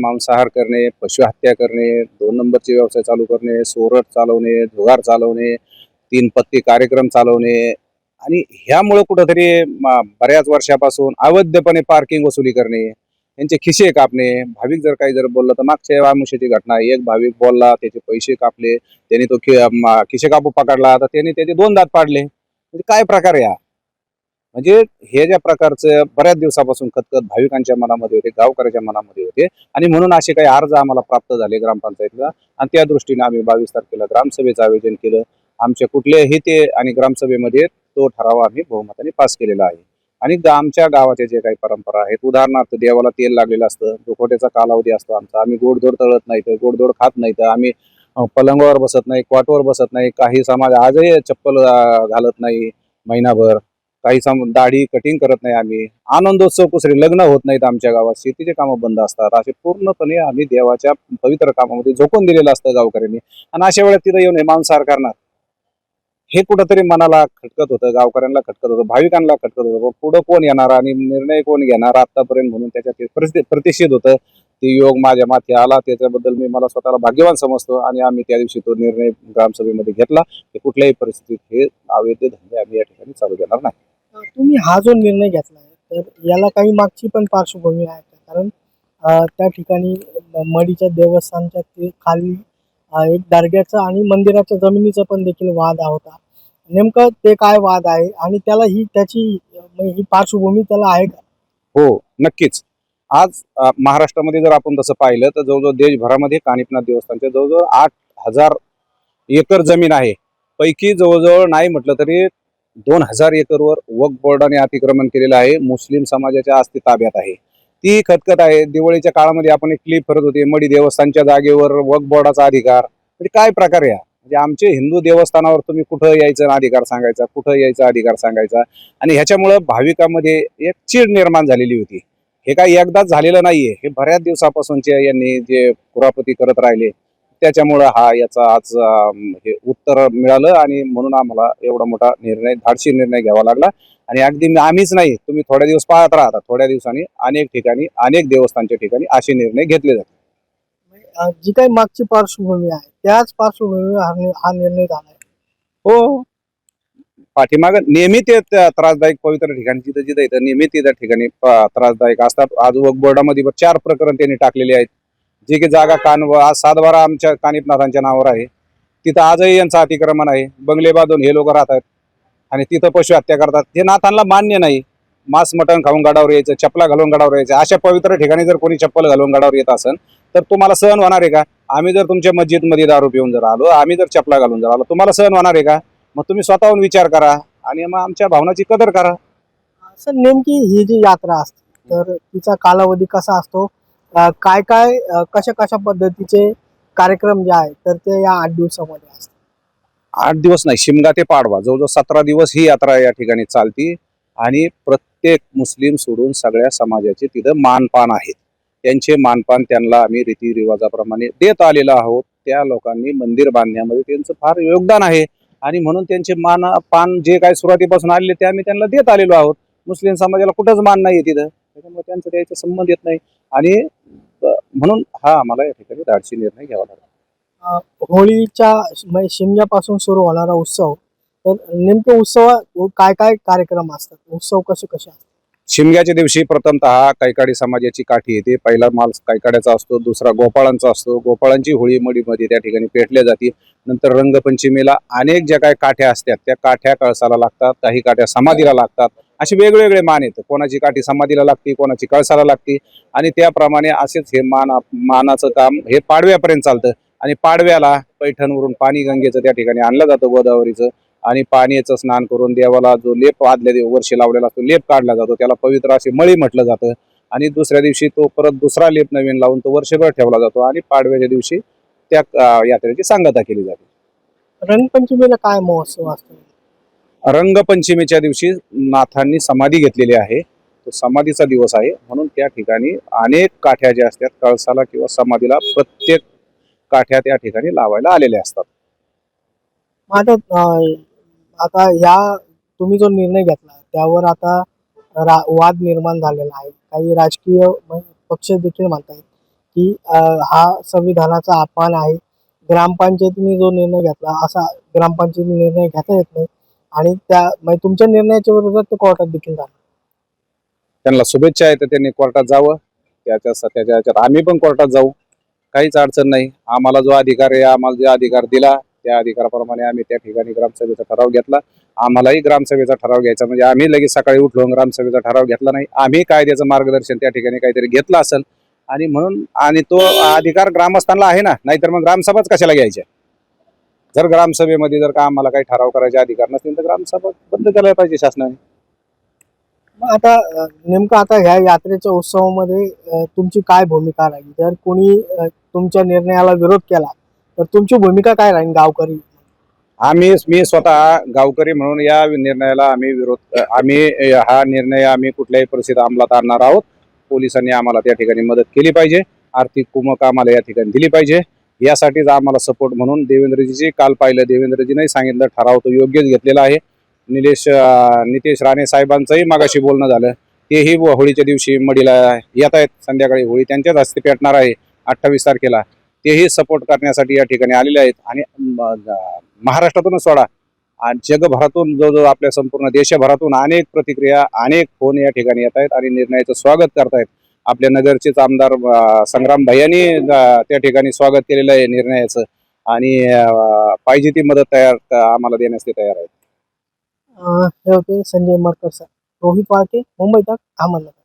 मांसाहार करणे पशुहत्या करणे दोन नंबरचे व्यवसाय चालू करणे सोरट चालवणे जुगार चालवणे तीन पत्ती कार्यक्रम चालवणे आणि ह्यामुळं कुठंतरी बऱ्याच वर्षापासून अवैधपणे पार्किंग वसुली करणे यांचे खिसे कापणे. भाविक जर काही जर बोललं तर मागच्या आमुष्याची घटना एक भाविक बोलला त्याचे पैसे कापले त्याने तो खि- खिसे कापू पकडला तर त्यांनी त्याचे दोन दात पाडले. म्हणजे काय प्रकार या म्हणजे हे ज्या प्रकारचं बऱ्याच दिवसापासून खतखत भाविकांच्या मनामध्ये होते गावकऱ्याच्या मनामध्ये होते आणि म्हणून असे काही अर्ज आम्हाला प्राप्त झाले ग्रामपंचायतीला. आणि त्या दृष्टीने आम्ही बावीस तारखेला ग्रामसभेचं आयोजन केलं. आमच्या कुठल्याही ते आणि ग्रामसभेमध्ये तो ठराव आम्ही बहुमताने पास केलेला आहे. आणि आमच्या गावाच्या जे काही परंपरा आहेत उदाहरणार्थ देवाला तेल लागलेलं असतं दुखोट्याचा कालावधी असतो आमचा. आम्ही गोडधोड तळत नाही तर गोडधोड खात नाही तर आम्ही पलंगावर बसत नाही क्वाटवर बसत नाही काही समाज आजही चप्पल घालत नाही महिनाभर. काही सम दाढी कटिंग करत नाही आम्ही. आनंदोत्सव कुसरे लग्न होत नाहीत आमच्या गावात. शेतीचे कामं बंद असतात. असे पूर्णपणे आम्ही देवाच्या पवित्र कामामध्ये झोकून दिलेलं असतं गावकऱ्यांनी. आणि अशा वेळेत तिथं येऊन हे मांसाहार करणार. हे कुठंतरी मनाला खटकत होतं गावकऱ्यांना खटकत होतं भाविकांना खटकत होतं. पुढं कोण येणार आणि निर्णय कोण घेणार आतापर्यंत म्हणून त्याच्यात ते प्रतिषेध होतं. ते योग माझ्या माथी आला. त्याच्याबद्दल मी मला स्वतःला भाग्यवान समजतो आणि आम्ही त्या दिवशी तो निर्णय ग्रामसभेमध्ये घेतला. की कुठल्याही परिस्थितीत हे अवैध धंदे आम्ही या ठिकाणी चालू देणार नाही. तुम्ही हा जो निर्णय घेतला आहे तर याला काही मागची पण पार्श्वभूमी आहे का? कारण त्या ठिकाणी मडीच्या देवस्थानच्या ते खाली एक दर्ग्याचा आणि मंदिराच्या जमिनीचा पण देखील वाद होता. नेमकं ते काय वाद आहे आणि त्याला ही त्याची ही पार्श्वभूमी त्याला आहे का? हो नक्कीच. आज महाराष्ट्रामध्ये जर आपण तसं पाहिलं तर जवळजवळ देशभरामध्ये कानिपनाथ देवस्थानच्या जवळजवळ आठ हजार एकर जमीन आहे. पैकी जवळजवळ नाही म्हटलं तरी दोन हजार एकरवर वक बोर्डाने अतिक्रमण केलेलं आहे. मुस्लिम समाजाच्या आस्ती ताब्यात आहे. ती खतखत आहे. दिवाळीच्या काळामध्ये आपण एक क्लिप करत होते. मडी देवस्थानच्या जागेवर वक बोर्डाचा अधिकार. म्हणजे काय प्रकार आहे म्हणजे आमचे हिंदू देवस्थानावर तुम्ही कुठं यायचं अधिकार सांगायचा? कुठं यायचा अधिकार सांगायचा? आणि ह्याच्यामुळं भाविकांमध्ये एक चीड निर्माण झालेली होती. हे काय एकदाच झालेलं नाहीये. हे बऱ्याच दिवसापासूनचे यांनी जे कुरापती करत राहिले त्याच्यामुळं हा याचा आज हे उत्तर मिळालं आणि म्हणून आम्हाला एवढा मोठा निर्णय धाडशी निर्णय घ्यावा लागला. आणि अगदी आम्हीच नाही तुम्ही थोड्या दिवस पाहत राहता थोड्या दिवसांनी अनेक ठिकाणी अनेक देवस्थानच्या ठिकाणी असे निर्णय घेतले जातात. जी काही मागची पार्श्वभूमी आहे त्याच पार्श्वभूमीवर हा निर्णय झाला आहे हो. पाठीमाग नेहमी ते त्रासदायक पवित्र ठिकाणी जिथं जिथं येतं नेहमी त्या ठिकाणी त्रासदायक असतात. आज बोर्डामध्ये चार प्रकरण त्यांनी टाकलेले आहेत. जे की जागा कान आज सातबारा आमच्या कानिपनाथांच्या नावावर आहे. तिथं आजही यांचं अतिक्रमण आहे. बंगले बांधून हे लोक राहतात आणि तिथं पशु हत्या करतात. हे नाथांना मान्य नाही. मांस मटण खाऊन गडावर यायचं चपला घालून गडावर यायचं. अशा पवित्र ठिकाणी जर कोणी चप्पल घालून गडावर येत असेल तर तुम्हाला सहन होणार आहे का? आम्ही जर तुमच्या मस्जिदमध्ये दारू पिऊन जर आलो आम्ही जर चपला घालून जर आलो तुम्हाला सहन होणार आहे का? मग तुम्ही स्वतःहून विचार करा आणि मग आमच्या भावनाची कदर करा. सर नेमकी ही जी यात्रा असते तर तिचा कालावधी कसा असतो? काय काय कशा कशा पद्धतीचे कार्यक्रम जे आहेत तर ते या आठ दिवसामध्ये असतात. आठ दिवस नाही शिमगा ते पाडवा. जवळजवळ सतरा दिवस ही यात्रा या ठिकाणी चालती आणि प्रत्येक मुस्लिम सोडून सगळ्या समाजाचे तिथं मानपान आहेत. त्यांचे मानपान त्यांना आम्ही रीतिरिवाजाप्रमाणे देत आलेलो आहोत. त्या लोकांनी मंदिर बांधण्यामध्ये त्यांचं फार योगदान आहे आणि म्हणून त्यांचे मान पान जे काय सुरुवातीपासून आलेले ते आम्ही त्यांना देत आलेलो आहोत. मुस्लिम समाजाला कुठंच मान नाही तिथं. त्याच्यामुळे त्यांचं द्यायचा संबंध येत नाही. आणि म्हणून हा आम्हाला या ठिकाणी धाडसी निर्णय घ्यावा लागला. होळीच्या शिमग्यापासून सुरू होणारा उत्सव तर नेमके उत्सव काय काय कार्यक्रम असतात? उत्सव कसे कसे असतात? शिमग्याच्या दिवशी प्रथमतः कैकाडी समाजाची काठी येते. पहिला माल कैकाड्याचा असतो दुसरा गोपाळांचा असतो. गोपाळांची होळी मडीमध्ये त्या ठिकाणी पेटल्या जाते. नंतर रंगपंचमीला अनेक ज्या काही काठ्या असतात त्या काठ्या कळसाला लागतात काही काठ्या समाधीला लागतात. असे वेगवेगळे मान येतं. कोणाची काठी समाधीला लागते कोणाची कळसाला लागते. आणि त्याप्रमाणे असेच हे मान मानाचं काम हे पाडव्यापर्यंत चालतं. आणि पाडव्याला पैठणवरून पाणी गंगेचं त्या ठिकाणी आणलं जातं गोदावरीचं. आणि पाण्याचं स्नान करून देवाला जो लेप आदल्या देव वर्षी लावलेला असतो लेप काढला जातो. त्याला पवित्र अशी मळी म्हटलं जातं. आणि दुसऱ्या दिवशी तो परत दुसरा लेप नवीन लावून तो वर्षभर ठेवला जातो. आणि पाडव्याच्या दिवशी त्या यात्रेची सांगता केली जाते. रंगपंचमीला काय महोत्सव असतो? रंगपंचमीच्या दिवशी नाथांनी समाधी घेतलेली आहे. तो समाधीचा दिवस आहे. म्हणून त्या ठिकाणी अनेक काठ्या ज्या असतात कळसाला किंवा समाधीला प्रत्येक काठ्या त्या ठिकाणी लावायला आलेल्या असतात. आता आता या तुम्ही जो निर्णय घेतला त्यावर आता रा वाद निर्माण झालेला आहे. काही राजकीय पक्ष देखील म्हणतायत की हा संविधानाचा अपमान आहे. ग्रामपंचायतीने जो निर्णय घेतला असा ग्रामपंचायतीने निर्णय घेता येत नाही. आणि त्या म्हणजे तुमच्या निर्णयाच्या विरोधात ते कोर्टात देखील जाणार. त्यांना शुभेच्छा आहेत तर त्यांनी कोर्टात जावं. त्याच्या त्याच्या ह्याच्यात आम्ही पण कोर्टात जाऊ. काहीच अडचण नाही. आम्हाला जो अधिकार आहे आम्हाला जो अधिकार दिला त्या अधिकाराप्रमाणे आम्ही त्या ठिकाणी ग्रामसभेचा ठराव घेतला. आम्हालाही ग्रामसभेचा ठराव घ्यायचा म्हणजे आम्ही लगेच सकाळी उठलो ग्रामसभेचा ठराव घेतला नाही. आम्ही कायद्याचं मार्गदर्शन त्या ठिकाणी काहीतरी घेतलं असेल. आणि म्हणून आणि तो अधिकार ग्रामस्थांना आहे ना? नाहीतर मग ग्रामसभाच कशाला घ्यायच्या? जर ग्रामसभेमध्ये जर का आम्हाला काही ठराव करायचे अधिकार नसतील तर ग्रामसभा बंद करायला पाहिजे शासनाने. मग आता अं, नेमकं आता ह्या यात्रेच्या उत्सवामध्ये अं, तुमची काय भूमिका राहील? जर कोणी अं, तुमच्या निर्णयाला विरोध केला तर तुमची भूमिका काय राहील गावकरी? आम्ही मी स्वतः गावकरी म्हणून या निर्णयाला आम्ही विरोध आम्ही अ, हा निर्णय आम्ही कुठल्याही परिस्थितीत अंमलात आणणार आहोत. पोलिसांनी आम्हाला त्या ठिकाणी मदत केली पाहिजे. आर्थिक कुमक आम्हाला या ठिकाणी दिली पाहिजे. यासाठीच आम्हाला सपोर्ट म्हणून देवेंद्रजीची काल पाहिलं देवेंद्रजीने सांगितलं ठराव तो योग्यच घेतलेला आहे. निलेश नितेश राणे साहेबांचंही मागाशी बोलणं झालं. तेही व- होळीच्या दिवशी मडीला येत आहेत. संध्याकाळी होळी त्यांच्याच हस्ते पेटणार आहे अठ्ठावीस तारखेला. तेही सपोर्ट करण्यासाठी या ठिकाणी आलेले आहेत. आणि महाराष्ट्रातूनच सोडा. आणि जगभरातून जो जो आपल्या संपूर्ण देशभरातून अनेक प्रतिक्रिया अनेक फोन या ठिकाणी येत आहेत आणि निर्णयाचं स्वागत करतायत. आपल्या नगरचेच आमदार संग्राम भैयानी त्या ठिकाणी स्वागत केलेलं आहे निर्णयाचं. आणि पाहिजे ती मदत तयार आम्हाला देण्यास ते तयार आहेत. हे होते संजय मरकर सर. रोहित वाळके मुंबई तक अहमदनगर.